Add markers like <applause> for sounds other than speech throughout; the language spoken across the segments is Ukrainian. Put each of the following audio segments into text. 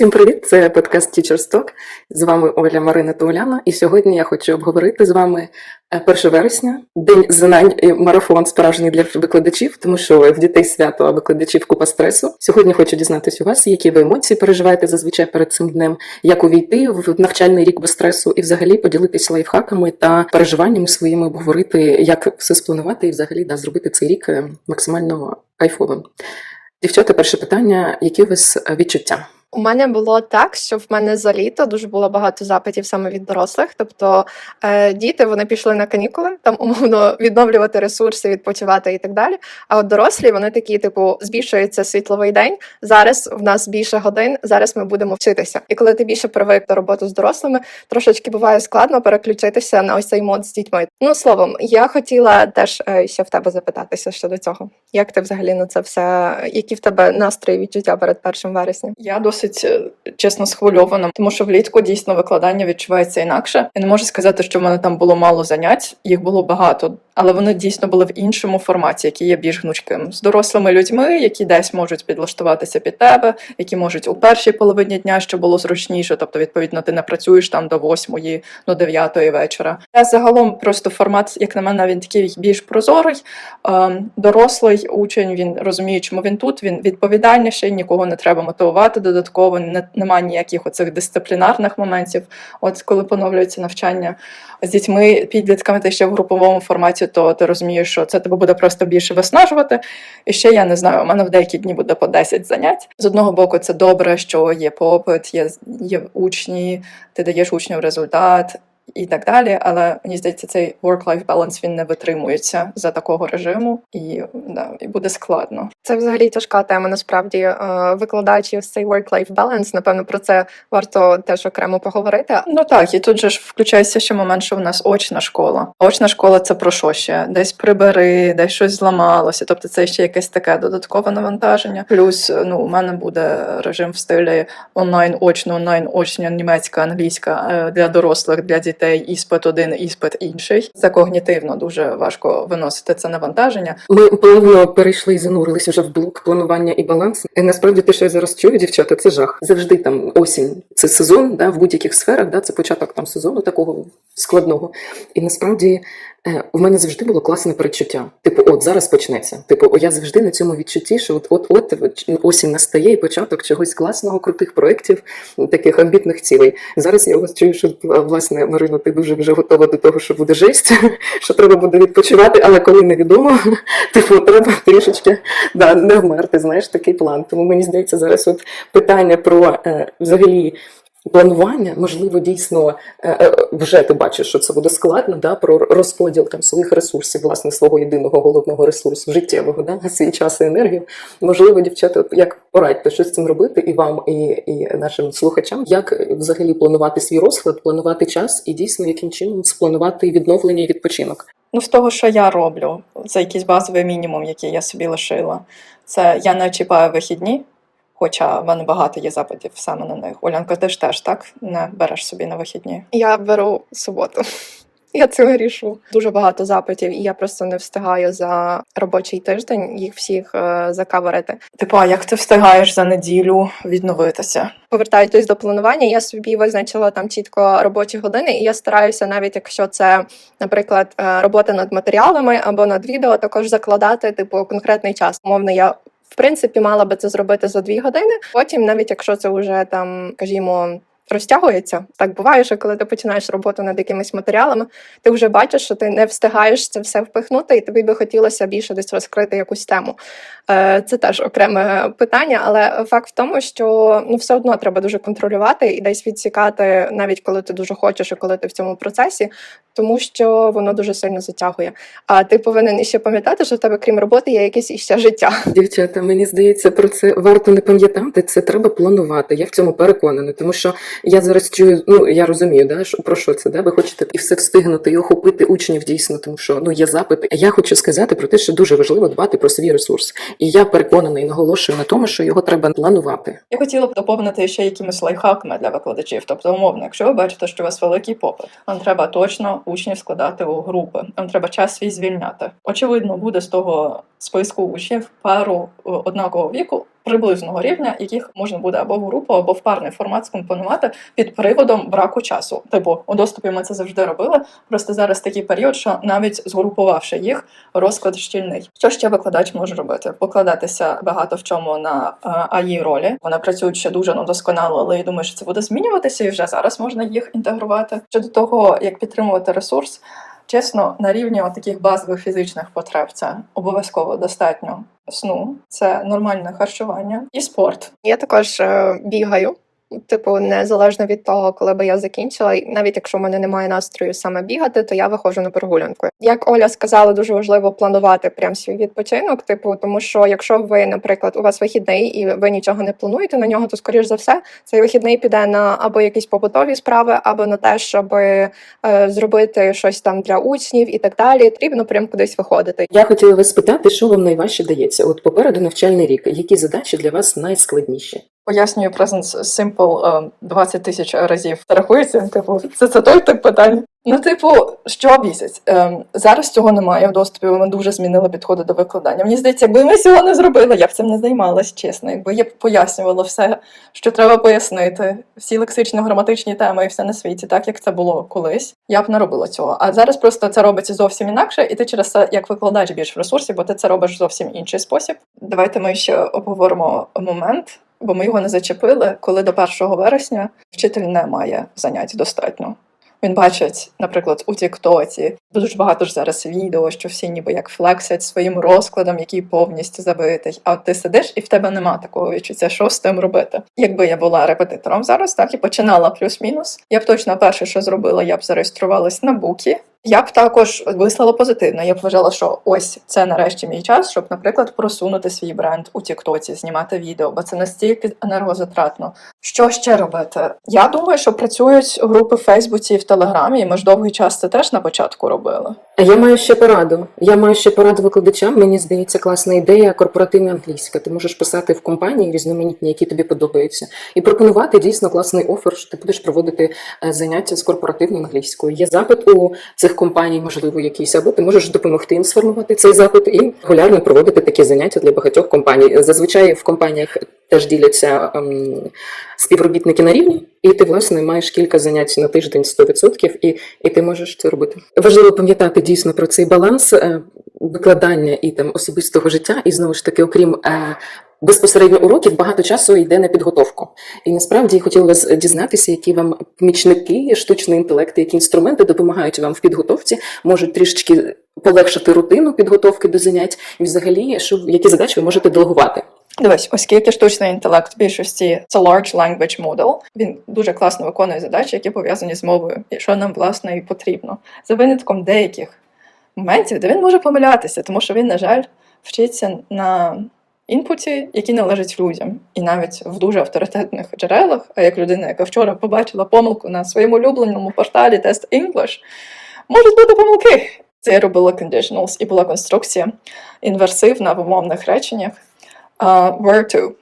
Всім привіт! Це подкаст Teachers Talk. З вами Оля Марина та Уляна. І сьогодні я хочу обговорити з вами е, 1 вересня, день знань і марафон справжній для викладачів, тому що в дітей свято, а викладачів купа стресу. Сьогодні хочу дізнатися у вас, які ви емоції переживаєте зазвичай перед цим днем, як увійти в навчальний рік без стресу, і взагалі поділитися лайфхаками та переживаннями своїми, обговорити, як все спланувати і взагалі да, зробити цей рік е, максимально кайфовим. Дівчата, перше питання: які у вас е, відчуття? У мене було так, що в мене за літо дуже було багато запитів саме від дорослих. Тобто е, діти вони пішли на канікули, там умовно відновлювати ресурси, відпочивати і так далі. А от дорослі вони такі, типу, збільшується світловий день. Зараз в нас більше годин. Зараз ми будемо вчитися. І коли ти більше привик до роботи з дорослими, трошечки буває складно переключитися на ось цей мод з дітьми. Ну словом, я хотіла теж е, ще в тебе запитатися щодо цього. Як ти взагалі на це все? Які в тебе настрої відчуття перед першим вереснем? Я досить е, чесно схвильована, тому що влітку дійсно викладання відчувається інакше. Я не можу сказати, що в мене там було мало занять, їх було багато, але вони дійсно були в іншому форматі, який є більш гнучким з дорослими людьми, які десь можуть підлаштуватися під тебе, які можуть у першій половині дня, що було зручніше. Тобто, відповідно, ти не працюєш там до восьмої, до дев'ятої вечора. Я загалом просто формат, як на мене, він такий більш прозорий. Ем, Дорослий учень він розуміє, чому він тут. Він відповідальніший, нікого не треба мотивувати додатково. Не, немає ніяких оцих дисциплінарних моментів. От коли поновлюється навчання з дітьми, підлітками, ти ще в груповому форматі, то ти розумієш, що це тебе буде просто більше виснажувати. І ще я не знаю, у мене в деякі дні буде по 10 занять. З одного боку, це добре, що є попит, є, є учні, ти даєш учням результат. І так далі, але мені здається, цей work-life balance він не витримується за такого режиму, і да, і буде складно. Це взагалі тяжка тема. Насправді Е, викладачі цей work-life balance, Напевно, про це варто теж окремо поговорити. Ну так, і тут же ж включається ще момент, що в нас очна школа. Очна школа це про що ще? Десь прибери, десь щось зламалося. Тобто це ще якесь таке додаткове навантаження. Плюс ну у мене буде режим в стилі онлайн, очно, онлайн, очня, німецька, англійська е, для дорослих, для дітей, іспит один, іспит інший. Це когнітивно дуже важко виносити це навантаження. Ми плавно перейшли і занурились вже в блок планування і баланс. І насправді те, що я зараз чую, дівчата, це жах. Завжди там осінь, це сезон, да, в будь-яких сферах, да, це початок там сезону такого складного. І насправді е, у мене завжди було класне передчуття. Типу, от зараз почнеться. Типу, я завжди на цьому відчутті, що от от от осінь настає і початок чогось класного, крутих проєктів, таких амбітних цілей. Зараз я вас чую, що власне Марино, ти дуже вже готова до того, що буде жесть, <laughs> що треба буде відпочивати, але коли невідомо, <laughs> типу, треба трішечки да, не вмерти. Знаєш, такий план. Тому мені здається, зараз от питання про е, взагалі. Планування, можливо, дійсно е, е, вже ти бачиш, що це буде складно, да, про розподіл там своїх ресурсів, власне, свого єдиного головного ресурсу життєвого, да, свій час і енергію. Можливо, дівчата, як порадьте, що з цим робити і вам, і, і нашим слухачам, як взагалі планувати свій розклад, планувати час і дійсно яким чином спланувати відновлення і відпочинок. Ну, з того, що я роблю, це якийсь базовий мінімум, який я собі лишила. Це я не чіпаю вихідні, хоча в мене багато є запитів саме на них. Олянка, ти ж теж так не береш собі на вихідні. Я беру суботу. <laughs> Я це вирішу. Дуже багато запитів, і я просто не встигаю за робочий тиждень їх всіх е, закаверити. Типу, а як ти встигаєш за неділю відновитися? Повертаючись до планування, я собі визначила там чітко робочі години, і я стараюся, навіть якщо це, наприклад, е, робота над матеріалами або над відео, також закладати типу конкретний час. Умовно, я в принципі мала би це зробити за дві години. Потім, навіть якщо це вже там, скажімо. Розтягується так буває, що коли ти починаєш роботу над якимись матеріалами, ти вже бачиш, що ти не встигаєш це все впихнути, і тобі би хотілося більше десь розкрити якусь тему. Е, Це теж окреме питання, але факт в тому, що ну все одно треба дуже контролювати і десь відсікати, навіть коли ти дуже хочеш, і коли ти в цьому процесі, тому що воно дуже сильно затягує. А ти повинен іще пам'ятати, що в тебе, крім роботи, є якесь іще життя. Дівчата, мені здається, про це варто не пам'ятати. Це треба планувати. Я в цьому переконана, тому що я зараз чую, ну я розумію, да, що про що це, да? Ви хочете і все встигнути, і охопити учнів дійсно, тому що ну є запити. Я хочу сказати про те, що дуже важливо дбати про свій ресурс. І я переконаний, наголошую на тому, що його треба планувати. Я хотіла б доповнити ще якимись лайфхаками для викладачів. Тобто, умовно, якщо ви бачите, що у вас великий попит, вам треба точно учнів складати у групи, вам треба час свій звільняти. Очевидно, буде з того списку учнів пару е, однакового віку. Приблизного рівня, яких можна буде або в групу, або в парний формат скомпонувати під приводом браку часу. Типу, у доступі ми це завжди робили. Просто зараз такий період, що навіть згрупувавши їх, розклад щільний. Що ще викладач може робити? Покладатися багато в чому на е, АІ ролі. Вони працюють ще дуже недосконало, але я думаю, що це буде змінюватися, і вже зараз можна їх інтегрувати. Щодо того, як підтримувати ресурс. Чесно, на рівні таких базових фізичних потреб це обов'язково достатньо сну, це нормальне харчування і спорт. Я також е, бігаю. Типу, незалежно від того, коли би я закінчила, і навіть якщо в мене немає настрою саме бігати, то я виходжу на прогулянку. Як Оля сказала, дуже важливо планувати прям свій відпочинок. Типу, тому що якщо ви, наприклад, у вас вихідний і ви нічого не плануєте на нього, то скоріш за все цей вихідний піде на або якісь побутові справи, або на те, щоб е, зробити щось там для учнів і так далі. Потрібно прям кудись виходити. Я хотіла вас спитати, що вам найважче дається? От попереду навчальний рік. Які задачі для вас найскладніші? Пояснюю Presence Simple е, 20 тисяч разів. Рахується, типу, це, це той тип питань. Ну, типу, що місяць? Ем, зараз цього немає в доступі. Ми дуже змінили підходи до викладання. Мені здається, якби ми цього не зробили, я б цим не займалась, чесно. Якби я пояснювала все, що треба пояснити, всі лексично-граматичні теми і все на світі, так як це було колись, я б не робила цього. А зараз просто це робиться зовсім інакше, і ти через це як викладач більш в ресурсі, бо ти це робиш зовсім інший спосіб. Давайте ми ще обговоримо момент. Бо ми його не зачепили, коли до 1 вересня вчитель не має занять достатньо. Він бачить, наприклад, у Тіктоці дуже багато ж зараз відео, що всі ніби як флексять своїм розкладом, який повністю забитий. А ти сидиш і в тебе нема такого відчуття, що з тим робити. Якби я була репетитором зараз, так і починала плюс-мінус. Я б точно перше, що зробила, я б зареєструвалась на букі. Я б також вислала позитивно. Я б вважала, що ось це нарешті мій час, щоб, наприклад, просунути свій бренд у Тіктоці, знімати відео, бо це настільки енергозатратно. Що ще робити? Я думаю, що працюють групи в Фейсбуці і в Телеграмі, і ми ж довгий час це теж на початку робили. Я маю ще пораду. Я маю ще пораду викладачам. Мені здається, класна ідея корпоративна англійська. Ти можеш писати в компанії різноманітні, які тобі подобаються, і пропонувати дійсно класний офер, що ти будеш проводити е, заняття з корпоративною англійською. Є запит у цих компаній, можливо, якийсь, або ти можеш допомогти їм сформувати цей запит і регулярно проводити такі заняття для багатьох компаній. Зазвичай в компаніях теж діляться ем, співробітники на рівні, і ти власне маєш кілька занять на тиждень 100%, і, і ти можеш це робити. Важливо пам'ятати дійсно про цей баланс е, викладання і там особистого життя, і знову ж таки, окрім. Е, Безпосередньо уроків багато часу йде на підготовку, і насправді я хотіла вас дізнатися, які вам помічники, штучний інтелект, які інструменти допомагають вам в підготовці, можуть трішечки полегшити рутину підготовки до занять, і взагалі, що які задачі ви можете делегувати. Дивись, оскільки штучний інтелект в більшості це large language model, він дуже класно виконує задачі, які пов'язані з мовою, і що нам власне і потрібно. За винятком деяких моментів, де він може помилятися, тому що він, на жаль, вчиться на інпуті, який належить людям, і навіть в дуже авторитетних джерелах. А як людина, яка вчора побачила помилку на своєму улюбленому порталі Test English, можуть бути помилки. Це я робила conditionals, і була конструкція інверсивна в умовних реченнях where to.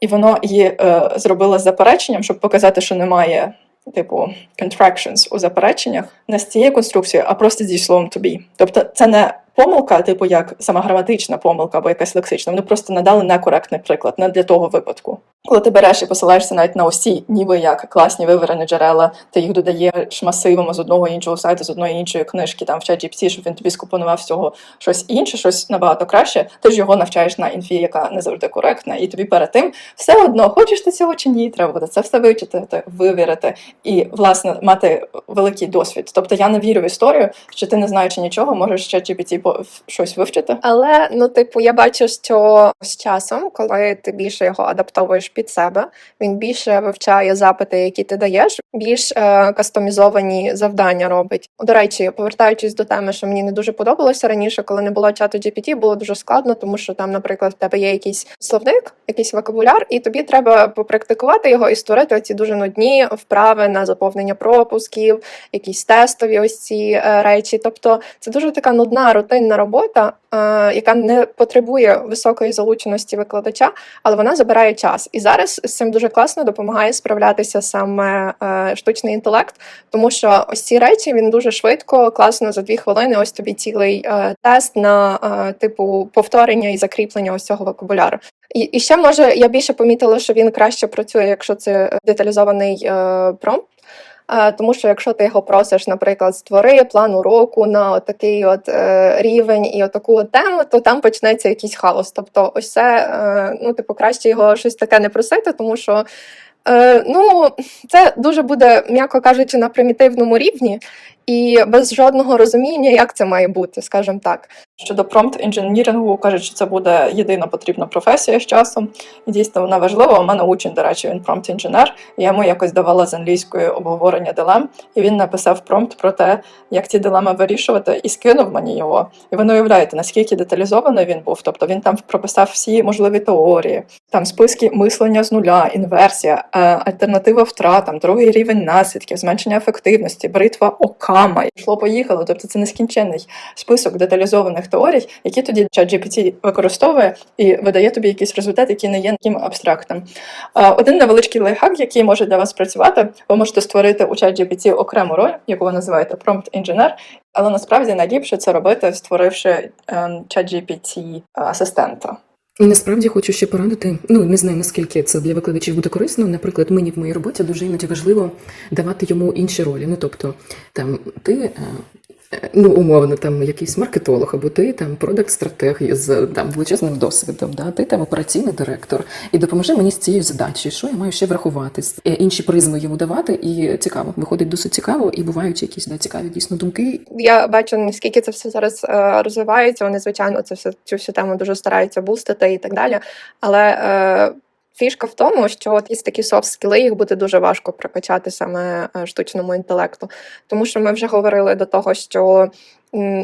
І воно її е, зробило з запереченням, щоб показати, що немає, типу, contractions у запереченнях не з цією конструкцією, а просто зі словом to be. Тобто це не помилка, типу як сама граматична помилка або якась лексична. Вони просто надали некоректний приклад, не для того випадку. Коли ти береш і посилаєшся навіть на усі, ніби як класні вивірені джерела, ти їх додаєш масивами з одного іншого сайту, з одної іншої книжки, там в ChatGPT, щоб він тобі скомпонував всього щось інше, щось набагато краще. Ти ж його навчаєш на інфі, яка не завжди коректна, і тобі перед тим все одно, хочеш ти цього чи ні, треба буде це все вичитати, вивірити і власне мати великий досвід. Тобто я не вірю в історію, що ти не знаючи нічого, можеш ще GPT по щось вивчити. Але ну, типу, я бачу, що з часом, коли ти більше його адаптовуєш під себе, він більше вивчає запити, які ти даєш, більш е, кастомізовані завдання робить. До речі, повертаючись до теми, що мені не дуже подобалося раніше, коли не було чату GPT, було дуже складно, тому що там, наприклад, в тебе є якийсь словник, якийсь вокабуляр, і тобі треба попрактикувати його і створити ці дуже нудні вправи на заповнення пропусків, якісь тестові ось ці е, речі. Тобто це дуже така нудна рутинна робота, е, яка не потребує високої залученості викладача, але вона забирає час. І зараз з цим дуже класно допомагає справлятися саме е, штучний інтелект, тому що ось ці речі він дуже швидко, класно за дві хвилини. Ось тобі цілий е, тест на типу повторення і закріплення ось цього вокабуляру. І, і ще може я більше помітила, що він краще працює, якщо це деталізований промпт. Е, Тому що якщо ти його просиш, наприклад, створи план уроку на такий от е, рівень і отаку от тему, то там почнеться якийсь хаос. Тобто, ось це е, ну, типу, краще його щось таке не просити, тому що ну, це дуже буде, м'яко кажучи, на примітивному рівні і без жодного розуміння, як це має бути, скажімо так. Щодо промпт інженірингу, кажуть, що це буде єдина потрібна професія з часом. І дійсно вона важлива. У мене учень, до речі, він промпт інженер. Я йому якось давала з англійської обговорення дилем, і він написав промпт про те, як ці дилеми вирішувати, і скинув мені його. І ви не уявляєте, наскільки деталізований він був. Тобто він там прописав всі можливі теорії, там списки мислення з нуля, інверсія, е, альтернатива втратам, другий рівень наслідків, зменшення ефективності, бритва Окама. Йшло поїхало. Тобто це нескінченний список деталізованих теорій, які тоді ChatGPT використовує і видає тобі якийсь результат, який не є таким абстрактним. Е, Один невеличкий лайфхак, який може для вас працювати, ви можете створити у ChatGPT окрему роль, яку ви називаєте prompt інженер. Але насправді найліпше це робити, створивши ем, ChatGPT асистента. І насправді хочу ще порадити. Ну не знаю наскільки це для викладачів буде корисно. Наприклад, мені в моїй роботі дуже іноді важливо давати йому інші ролі. Ну тобто, там ти. Е, е, Ну, умовно, там якийсь маркетолог, або ти там продакт-стратег з там величезним досвідом, да? ти там операційний директор, і допоможи мені з цією задачею, що я маю ще врахувати, Е, інші призми йому давати, і цікаво, виходить досить цікаво, і бувають якісь да, цікаві дійсно думки, Я бачу, наскільки це все зараз е, розвивається. Вони, звичайно, це все цю всю тему дуже стараються бустити і так далі. Але е, фішка в тому, що от із такі софт скіли, їх буде дуже важко прокачати саме е, штучному інтелекту. Тому що ми вже говорили до того, що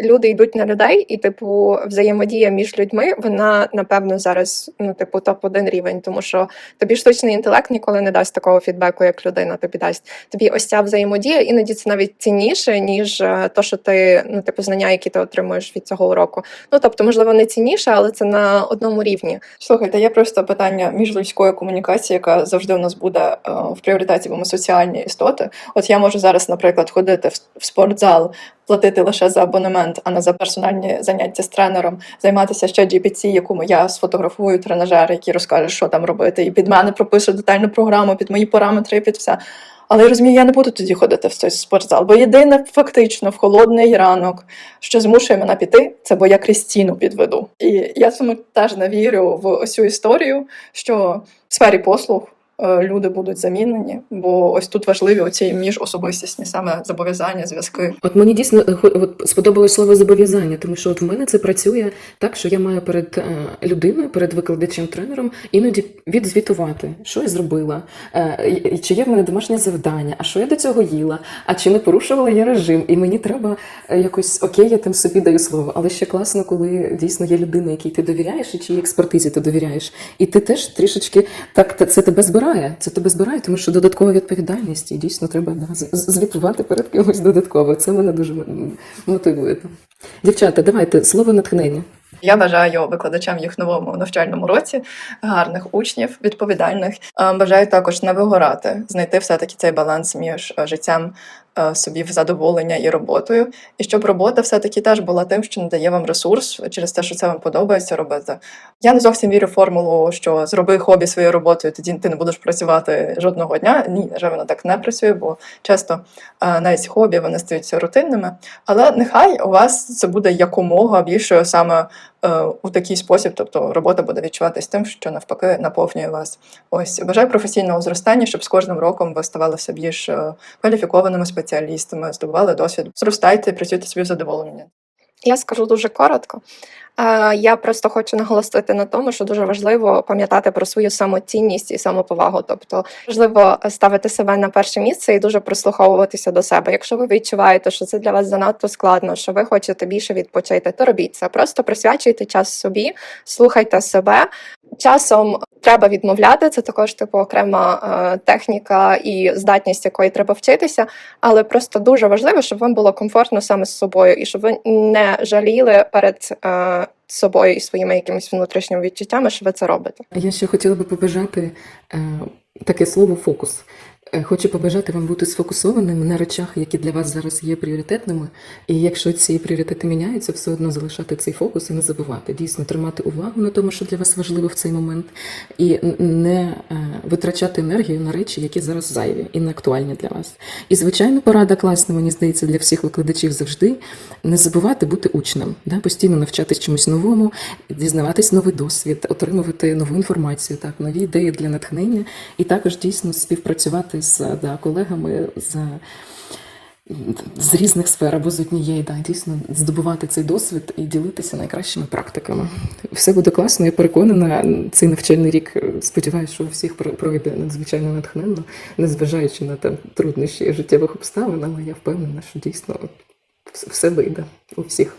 люди йдуть на людей, і, типу, взаємодія між людьми, вона напевно зараз, ну, типу, топ-1 рівень, тому що тобі штучний інтелект ніколи не дасть такого фідбеку, як людина тобі дасть. Тобі ось ця взаємодія, іноді це навіть цінніше, ніж е, то, що ти ну, типу, знання, які ти отримуєш від цього уроку. Ну тобто, можливо, не цінніше, але це на одному рівні. Слухайте, є просто питання міжлюдської комунікації, яка завжди у нас буде е, в пріоритеті, бо ми соціальні істоти. От я можу зараз, наприклад, ходити в спортзал, платити лише за абонемент, а не за персональні заняття з тренером, займатися ще GPT, якому я сфотографую тренажери, які розкажуть, що там робити, і під мене пропишу детальну програму, під мої параметри, під все. Але я розумію, я не буду тоді ходити в цей спортзал, бо єдине фактично в холодний ранок, що змушує мене піти, це бо я Крістіну підведу. І я цьому теж не вірю в цю історію, що в сфері послуг люди будуть замінені, бо ось тут важливі оці міжособистісні саме зобов'язання, зв'язки. От мені дійсно е, от сподобалось слово зобов'язання, тому що от в мене це працює так, що я маю перед е, людиною, перед викладачем тренером іноді відзвітувати, що я зробила, е, чи є в мене домашнє завдання, а що я до цього їла, а чи не порушувала я режим, і мені треба е, якось окей, я там собі даю слово. Але ще класно, коли дійсно є людина, якій ти довіряєш, і чиїй експертизі ти довіряєш, і ти теж трішечки так це тебе збирає. Це тебе збирає, тому що додаткова відповідальність, і дійсно треба да, звітувати перед кимось додатково. Це мене дуже мотивує. Дівчата, давайте слово натхнення. Я бажаю викладачам їх новому навчальному році гарних учнів, відповідальних. Е, Бажаю також не вигорати, знайти все-таки цей баланс між е, життям собі в задоволення і роботою. І щоб робота все-таки теж була тим, що надає вам ресурс через те, що це вам подобається робити. Я не зовсім вірю в формулу, що зроби хобі своєю роботою, тоді ти не будеш працювати жодного дня. Ні, жаль, воно так не працює, бо часто е, навіть хобі вони стаються рутинними. Але нехай у вас це буде якомога більше саме е, у такий спосіб, тобто робота буде відчуватись тим, що навпаки наповнює вас. Ось бажаю професійного зростання, щоб з кожним роком ви ставалися більш е, кваліфікованими спеціалістами, здобували досвід. Зростайте, працюйте собі в задоволення. Я скажу дуже коротко. Е, Я просто хочу наголосити на тому, що дуже важливо пам'ятати про свою самоцінність і самоповагу. Тобто важливо ставити себе на перше місце і дуже прислуховуватися до себе. Якщо ви відчуваєте, що це для вас занадто складно, що ви хочете більше відпочити, то робіть це. Просто присвячуйте час собі, слухайте себе. Часом треба відмовляти. Це також типу окрема е, техніка і здатність, якої треба вчитися. Але просто дуже важливо, щоб вам було комфортно саме з собою, і щоб ви не жаліли перед е, собою і своїми якимись внутрішніми відчуттями, що ви це робите. Я ще хотіла би побажати е, таке слово фокус. Е, Хочу побажати вам бути сфокусованими на речах, які для вас зараз є пріоритетними. І якщо ці пріоритети міняються, все одно залишати цей фокус і не забувати. Дійсно тримати увагу на тому, що для вас важливо в цей момент, і не е, витрачати енергію на речі, які зараз зайві і не актуальні для вас. І звичайно, порада класна, мені здається, для всіх викладачів завжди не забувати бути учнем, да? постійно навчатись чомусь новому, дізнаватись новий досвід, отримувати нову інформацію, так, нові ідеї для натхнення, і також дійсно співпрацювати з да, колегами з, з різних сфер або з однієї, да, дійсно здобувати цей досвід і ділитися найкращими практиками. Все буде класно, я переконана. Цей навчальний рік сподіваюся, що у всіх про- пройде надзвичайно натхненно, незважаючи на там труднощі життєвих обставин, але я впевнена, що дійсно все вийде у всіх.